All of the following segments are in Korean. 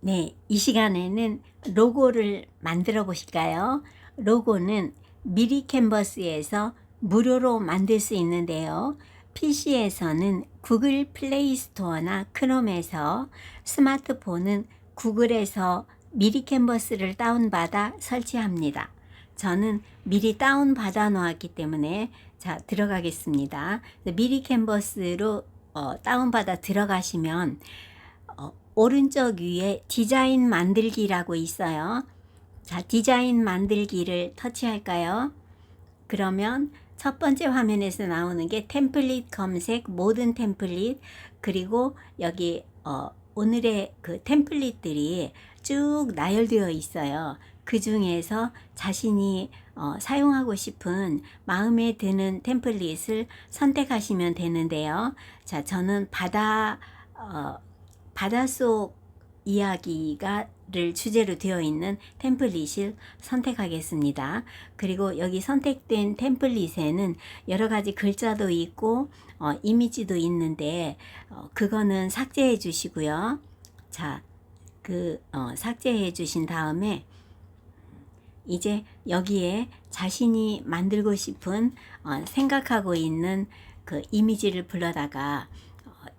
네, 이 시간에는 로고를 만들어 보실까요? 로고는 미리 캔버스에서 무료로 만들 수 있는데요. PC에서는 구글 플레이 스토어나 크롬에서 스마트폰은 구글에서 미리 캔버스를 다운받아 설치합니다. 저는 미리 다운받아 놓았기 때문에 자 들어가겠습니다. 미리 캔버스로 어, 다운받아 들어가시면 어, 오른쪽 위에 디자인 만들기라고 있어요. 자, 디자인 만들기를 터치할까요? 그러면 첫 번째 화면에서 나오는 게 템플릿 검색, 모든 템플릿, 그리고 여기 어, 오늘의 그 템플릿들이 쭉 나열되어 있어요. 그 중에서 자신이 어, 사용하고 싶은 마음에 드는 템플릿을 선택하시면 되는데요. 자, 저는 바다 어, 바닷속 이야기가를 주제로 되어 있는 템플릿을 선택하겠습니다. 그리고 여기 선택된 템플릿에는 여러 가지 글자도 있고 어, 이미지도 있는데 어, 그거는 삭제해 주시고요. 자, 그 어, 삭제해 주신 다음에 이제 여기에 자신이 만들고 싶은 어, 생각하고 있는 그 이미지를 불러다가 어,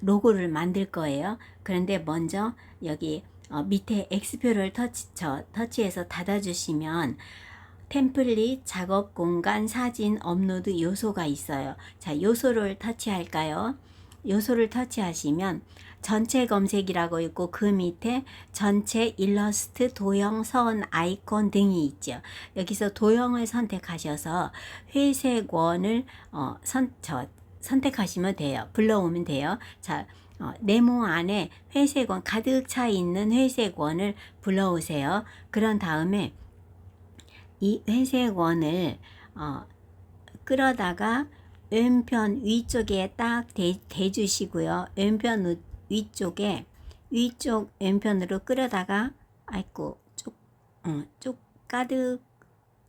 로고를 만들 거예요. 그런데 먼저 여기 어, 밑에 X표를 터치, 저, 터치해서 닫아주시면 템플릿, 작업 공간, 사진, 업로드 요소가 있어요. 자, 요소를 터치할까요? 요소를 터치하시면 전체 검색이라고 있고 그 밑에 전체 일러스트, 도형, 선, 아이콘 등이 있죠. 여기서 도형을 선택하셔서 회색 원을 어, 선, 저, 선택하시면 돼요. 불러오면 돼요. 자, 어, 네모 안에 회색 원 가득 차 있는 회색 원을 불러오세요. 그런 다음에 이 회색 원을 어, 끌어다가 왼편 위쪽에 딱 대, 대주시고요. 왼편 우- 위쪽에 위쪽 왼편으로 끌어다가 아이고 쪽, 어, 쪽 가득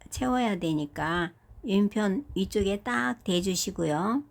채워야 되니까 왼편 위쪽에 딱 대주시고요.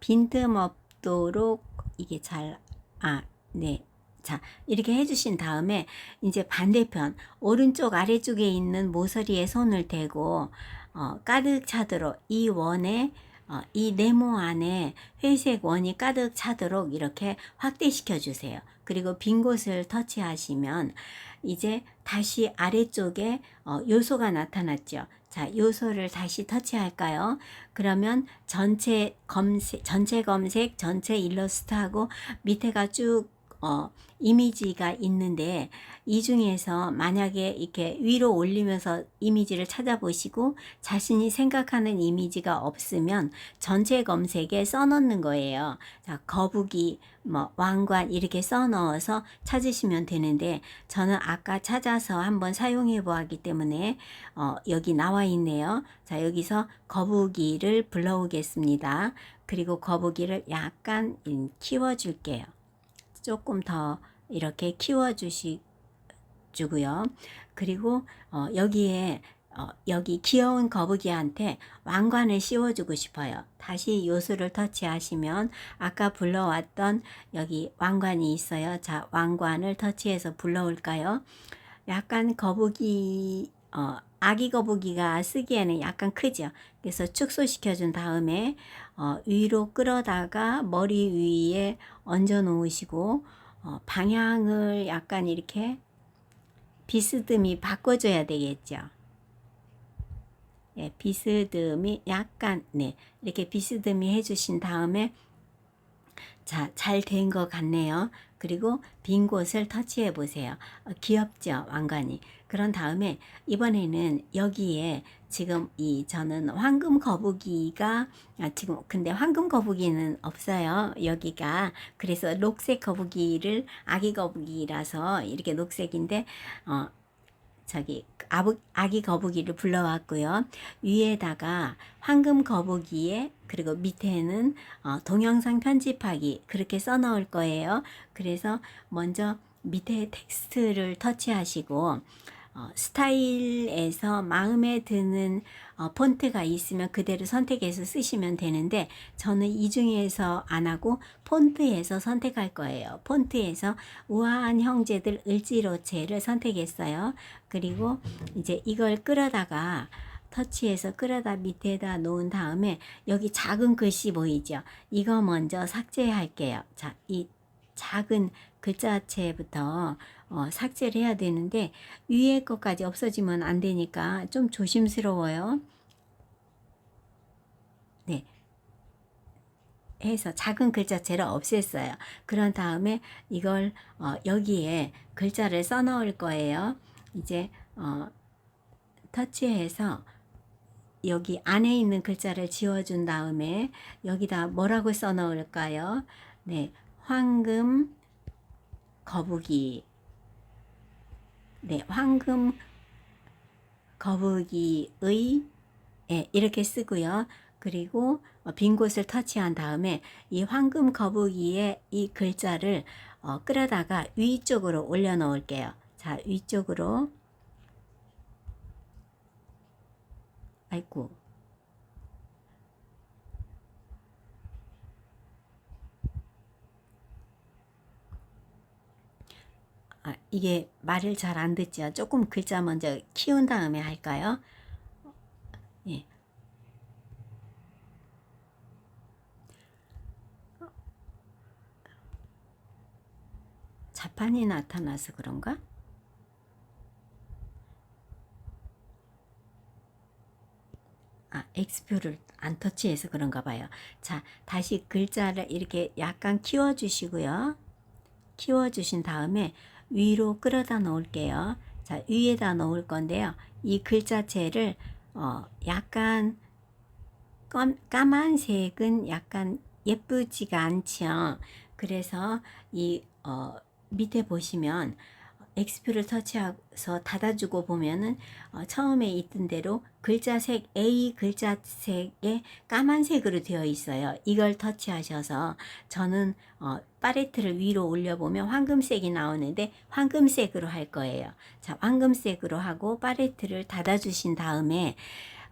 빈틈 없도록 이게 잘, 아, 네. 자, 이렇게 해주신 다음에 이제 반대편, 오른쪽 아래쪽에 있는 모서리에 손을 대고, 어, 가득 차도록 이 원에, 어, 이 네모 안에 회색 원이 가득 차도록 이렇게 확대시켜 주세요. 그리고 빈 곳을 터치하시면 이제 다시 아래쪽에 어, 요소가 나타났죠. 자, 요소를 다시 터치할까요? 그러면 전체 검색, 전체 검색, 전체 일러스트하고 밑에가 쭉 어, 이미지가 있는데 이 중에서 만약에 이렇게 위로 올리면서 이미지를 찾아보시고 자신이 생각하는 이미지가 없으면 전체 검색에 써넣는 거예요. 자, 거북이, 뭐 왕관 이렇게 써넣어서 찾으시면 되는데 저는 아까 찾아서 한번 사용해 보았기 때문에 어, 여기 나와 있네요. 자, 여기서 거북이를 불러오겠습니다. 그리고 거북이를 약간 음, 키워줄게요. 조금 더 이렇게 키워주시 주고요. 그리고 어, 여기에 어, 여기 귀여운 거북이한테 왕관을 씌워주고 싶어요. 다시 요소를 터치하시면 아까 불러왔던 여기 왕관이 있어요. 자, 왕관을 터치해서 불러올까요? 약간 거북이 어, 아기 거북이가 쓰기에는 약간 크죠. 그래서 축소시켜 준 다음에 어, 위로 끌어다가 머리 위에 얹어 놓으시고 어, 방향을 약간 이렇게 비스듬히 바꿔줘야 되겠죠. 예, 비스듬히 약간 네 이렇게 비스듬히 해주신 다음에 자, 잘 된 것 같네요. 그리고 빈 곳을 터치해 보세요. 어, 귀엽죠, 왕관이. 그런 다음에 이번에는 여기에 지금 이 저는 황금 거북이가 아, 지금 근데 황금 거북이는 없어요. 여기가 그래서 녹색 거북이를 아기 거북이라서 이렇게 녹색인데 어 저기 아부, 아기 거북이를 불러왔고요. 위에다가 황금 거북이에 그리고 밑에는 어, 동영상 편집하기 그렇게 써놓을 거예요. 그래서 먼저 밑에 텍스트를 터치하시고 어, 스타일에서 마음에 드는 어, 폰트가 있으면 그대로 선택해서 쓰시면 되는데 저는 이 중에서 안 하고 폰트에서 선택할 거예요. 폰트에서 우아한 형제들 을지로체를 선택했어요. 그리고 이제 이걸 끌어다가 터치해서 끌어다 밑에다 놓은 다음에 여기 작은 글씨 보이죠? 이거 먼저 삭제할게요. 자, 이 작은 글자체부터 어, 삭제를 해야 되는데 위에 것까지 없어지면 안 되니까 좀 조심스러워요. 네. 해서 작은 글자체를 없앴어요. 그런 다음에 이걸 어, 여기에 글자를 써 넣을 거예요. 이제 어, 터치해서 여기 안에 있는 글자를 지워준 다음에 여기다 뭐라고 써 넣을까요? 네, 황금 거북이. 네, 황금 거북이의 예, 이렇게 쓰고요. 그리고 어, 빈 곳을 터치한 다음에 이 황금 거북이의 이 글자를 어, 끌어다가 위쪽으로 올려 놓을게요. 자, 위쪽으로 아이고. 아, 이게 말을 잘 안 듣죠. 조금 글자 먼저 키운 다음에 할까요? 예. 자판이 나타나서 그런가? 아, X표를 안 터치해서 그런가 봐요. 자, 다시 글자를 이렇게 약간 키워주시고요. 키워주신 다음에 위로 끌어다 놓을게요. 자, 위에다 놓을 건데요. 이 글자체를 어, 약간 검, 까만색은 약간 예쁘지가 않죠. 그래서 이 어, 밑에 보시면 X표를 터치해서 닫아주고 보면은 어, 처음에 있던 대로 글자색 A 글자색에 까만색으로 되어 있어요. 이걸 터치하셔서 저는 어, 팔레트를 위로 올려보면 황금색이 나오는데 황금색으로 할 거예요. 자, 황금색으로 하고 팔레트를 닫아주신 다음에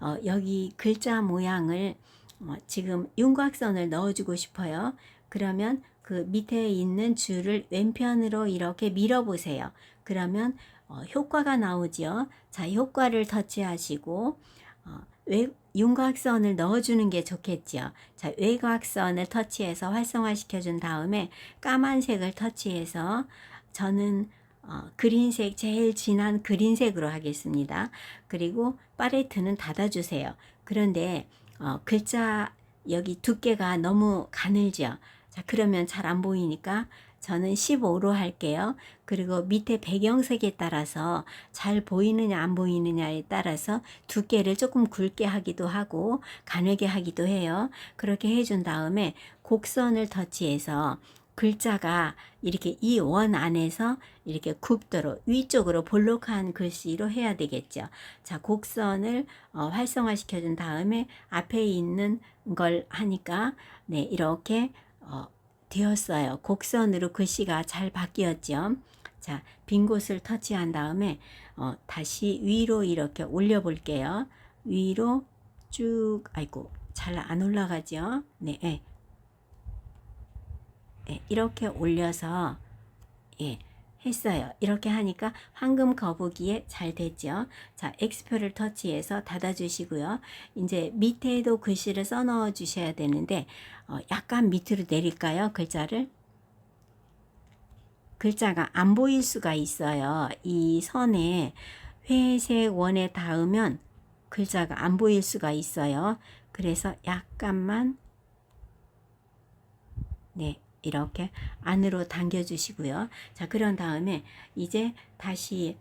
어, 여기 글자 모양을 어, 지금 윤곽선을 넣어주고 싶어요. 그러면 그 밑에 있는 줄을 왼편으로 이렇게 밀어보세요. 그러면 어, 효과가 나오죠. 자, 효과를 터치하시고 어, 외, 윤곽선을 넣어주는 게 좋겠죠. 자, 외곽선을 터치해서 활성화시켜 준 다음에 까만색을 터치해서 저는 어, 그린색 제일 진한 그린색으로 하겠습니다. 그리고 팔레트는 닫아주세요. 그런데 어, 글자 여기 두께가 너무 가늘죠. 자, 그러면 잘 안 보이니까 저는 15로 할게요. 그리고 밑에 배경색에 따라서 잘 보이느냐 안 보이느냐에 따라서 두께를 조금 굵게 하기도 하고 가늘게 하기도 해요. 그렇게 해준 다음에 곡선을 터치해서 글자가 이렇게 이 원 안에서 이렇게 굽도록 위쪽으로 볼록한 글씨로 해야 되겠죠. 자, 곡선을 어, 활성화시켜 준 다음에 앞에 있는 걸 하니까 네, 이렇게 어, 되었어요. 곡선으로 글씨가 잘 바뀌었죠. 자, 빈 곳을 터치한 다음에 어, 다시 위로 이렇게 올려 볼게요. 위로 쭉 아이고 잘 안 올라가죠. 네, 예. 예, 이렇게 올려서 예, 했어요. 이렇게 하니까 황금 거북이에 잘 됐죠. 자, X표를 터치해서 닫아주시고요. 이제 밑에도 글씨를 써 넣어 주셔야 되는데 어, 약간 밑으로 내릴까요? 글자를? 글자가 안 보일 수가 있어요. 이 선에 회색 원에 닿으면 글자가 안 보일 수가 있어요. 그래서 약간만 네, 이렇게 안으로 당겨 주시고요. 자, 그런 다음에 이제 다시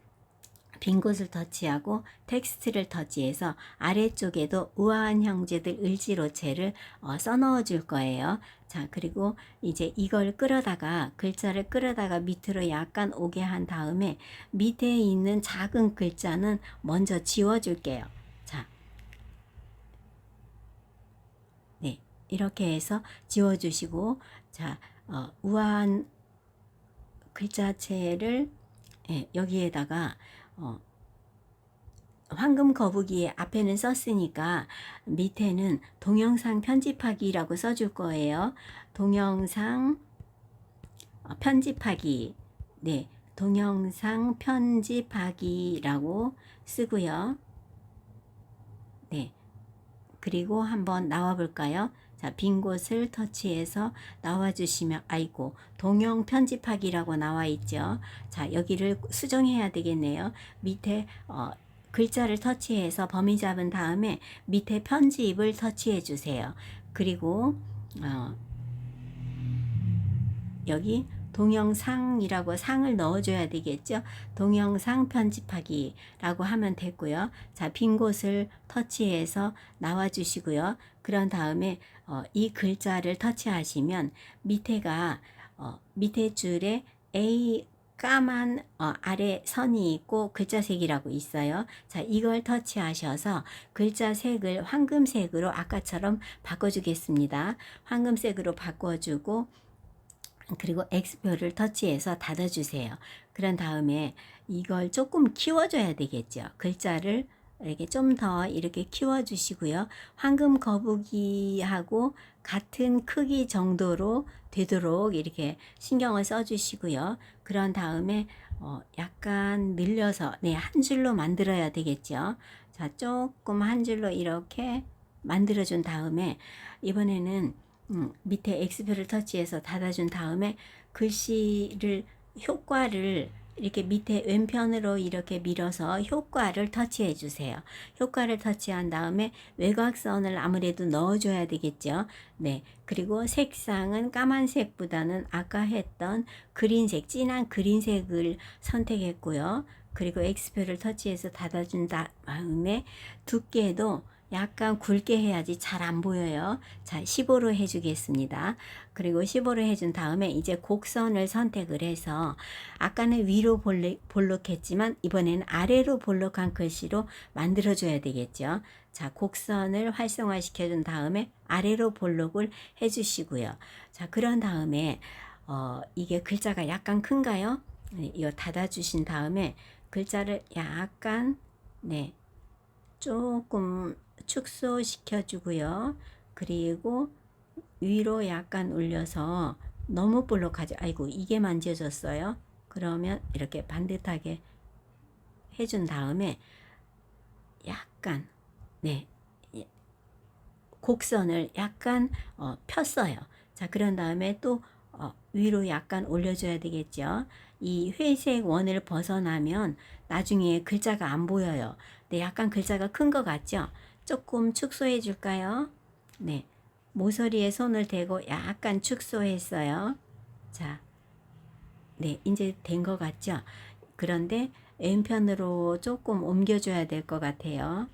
빈 곳을 터치하고 텍스트를 터치해서 아래쪽에도 우아한 형제들 을지로체를 어, 써넣어 줄 거예요. 자, 그리고 이제 이걸 끌어다가 글자를 끌어다가 밑으로 약간 오게 한 다음에 밑에 있는 작은 글자는 먼저 지워 줄게요. 자. 네. 이렇게 해서 지워 주시고 자, 어, 우아한 글자체를 예, 여기에다가 어, 황금 거북이 앞에는 썼으니까 밑에는 동영상 편집하기라고 써줄 거예요. 동영상 어, 편집하기. 네. 동영상 편집하기라고 쓰고요. 네. 그리고 한번 나와 볼까요? 자, 빈 곳을 터치해서 나와 주시면 아이고, 동영 편집하기라고 나와 있죠. 자, 여기를 수정해야 되겠네요. 밑에 어, 글자를 터치해서 범위 잡은 다음에 밑에 편집을 터치해 주세요. 그리고 어, 여기 동영상이라고 상을 넣어줘야 되겠죠. 동영상 편집하기라고 하면 됐고요. 자, 빈 곳을 터치해서 나와주시고요. 그런 다음에 어, 이 글자를 터치하시면 밑에가 어, 밑에 줄에 A 까만 어, 아래 선이 있고 글자 색이라고 있어요. 자, 이걸 터치하셔서 글자 색을 황금색으로 아까처럼 바꿔주겠습니다. 황금색으로 바꿔주고 그리고 X표를 터치해서 닫아주세요. 그런 다음에 이걸 조금 키워줘야 되겠죠. 글자를 이렇게 좀 더 이렇게 키워주시고요. 황금 거북이하고 같은 크기 정도로 되도록 이렇게 신경을 써주시고요. 그런 다음에 어 약간 늘려서 네, 한 줄로 만들어야 되겠죠. 자, 조금 한 줄로 이렇게 만들어준 다음에 이번에는 음, 밑에 X표를 터치해서 닫아준 다음에 글씨를 효과를 이렇게 밑에 왼편으로 이렇게 밀어서 효과를 터치해 주세요. 효과를 터치한 다음에 외곽선을 아무래도 넣어줘야 되겠죠. 네. 그리고 색상은 까만색보다는 아까 했던 그린색, 진한 그린색을 선택했고요. 그리고 X표를 터치해서 닫아준 다음에 두께도 약간 굵게 해야지 잘 안 보여요. 자, 15로 해주겠습니다. 그리고 15로 해준 다음에 이제 곡선을 선택을 해서 아까는 위로 볼록 했지만 이번에는 아래로 볼록한 글씨로 만들어줘야 되겠죠. 자, 곡선을 활성화시켜 준 다음에 아래로 볼록을 해주시고요. 자, 그런 다음에 어, 이게 글자가 약간 큰가요? 네, 이거 닫아주신 다음에 글자를 약간 네 조금 축소시켜 주고요. 그리고 위로 약간 올려서 너무 볼록하지 아이고 이게 만져졌어요. 그러면 이렇게 반듯하게 해준 다음에 약간 네 곡선을 약간 어, 폈어요. 자 그런 다음에 또 어, 위로 약간 올려줘야 되겠죠. 이 회색 원을 벗어나면 나중에 글자가 안 보여요. 네, 약간 글자가 큰 것 같죠? 조금 축소해 줄까요? 네. 모서리에 손을 대고 약간 축소했어요. 자, 네, 이제 된 것 같죠? 그런데 왼편으로 조금 옮겨줘야 될 것 같아요.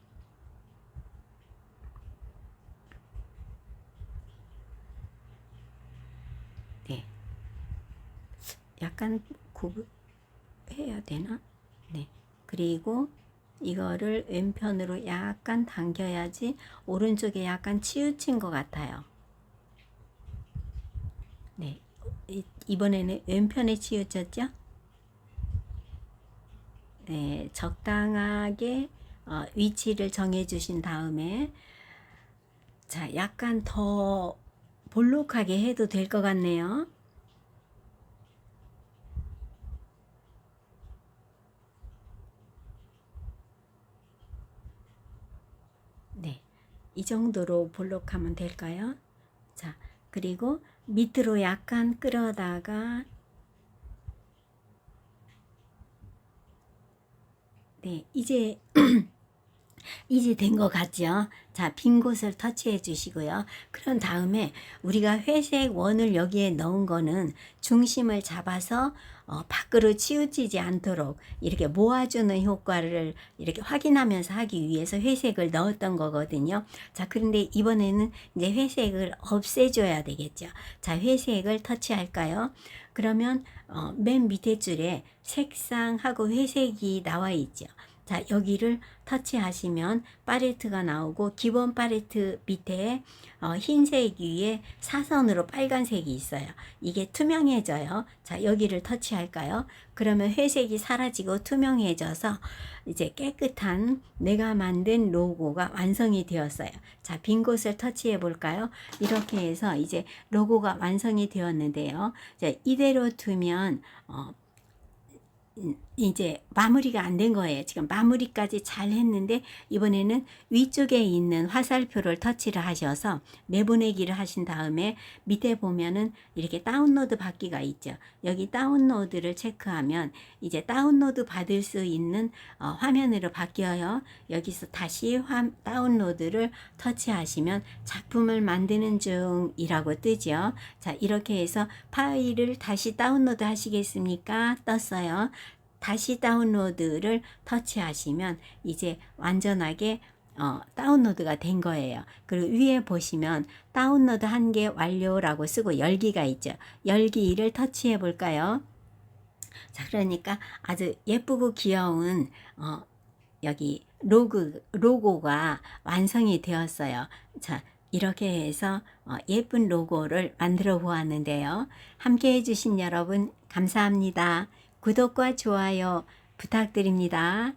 네. 약간 구분해야 되나? 네. 그리고 이거를 왼편으로 약간 당겨야지 오른쪽에 약간 치우친 것 같아요. 네. 이번에는 왼편에 치우쳤죠? 네. 적당하게 어, 위치를 정해 주신 다음에 자, 약간 더 볼록하게 해도 될 것 같네요. 이 정도로 볼록하면 될까요? 자, 그리고 밑으로 약간 끌어다가 네, 이제 이제 된 것 같죠? 자, 빈 곳을 터치해 주시고요. 그런 다음에 우리가 회색 원을 여기에 넣은 거는 중심을 잡아서 어, 밖으로 치우치지 않도록 이렇게 모아주는 효과를 이렇게 확인하면서 하기 위해서 회색을 넣었던 거거든요. 자, 그런데 이번에는 이제 회색을 없애줘야 되겠죠. 자, 회색을 터치할까요? 그러면 어, 맨 밑에 줄에 색상하고 회색이 나와 있죠. 자, 여기를 터치하시면 팔레트가 나오고 기본 팔레트 밑에 어, 흰색 위에 사선으로 빨간색이 있어요. 이게 투명해져요. 자, 여기를 터치할까요? 그러면 회색이 사라지고 투명해져서 이제 깨끗한 내가 만든 로고가 완성이 되었어요. 자, 빈 곳을 터치해 볼까요? 이렇게 해서 이제 로고가 완성이 되었는데요. 자, 이대로 두면 어, 음, 이제 마무리가 안 된 거예요. 지금 마무리까지 잘 했는데 이번에는 위쪽에 있는 화살표를 터치를 하셔서 내보내기를 하신 다음에 밑에 보면은 이렇게 다운로드 받기가 있죠. 여기 다운로드를 체크하면 이제 다운로드 받을 수 있는 어, 화면으로 바뀌어요. 여기서 다시 화, 다운로드를 터치하시면 작품을 만드는 중이라고 뜨죠. 자, 이렇게 해서 파일을 다시 다운로드 하시겠습니까? 떴어요. 다시 다운로드를 터치하시면 이제 완전하게 어, 다운로드가 된 거예요. 그리고 위에 보시면 다운로드 한 개 완료라고 쓰고 열기가 있죠. 열기를 터치해 볼까요? 자, 그러니까 아주 예쁘고 귀여운 어, 여기 로그 로고가 완성이 되었어요. 자, 이렇게 해서 어, 예쁜 로고를 만들어 보았는데요. 함께 해주신 여러분 감사합니다. 구독과 좋아요 부탁드립니다.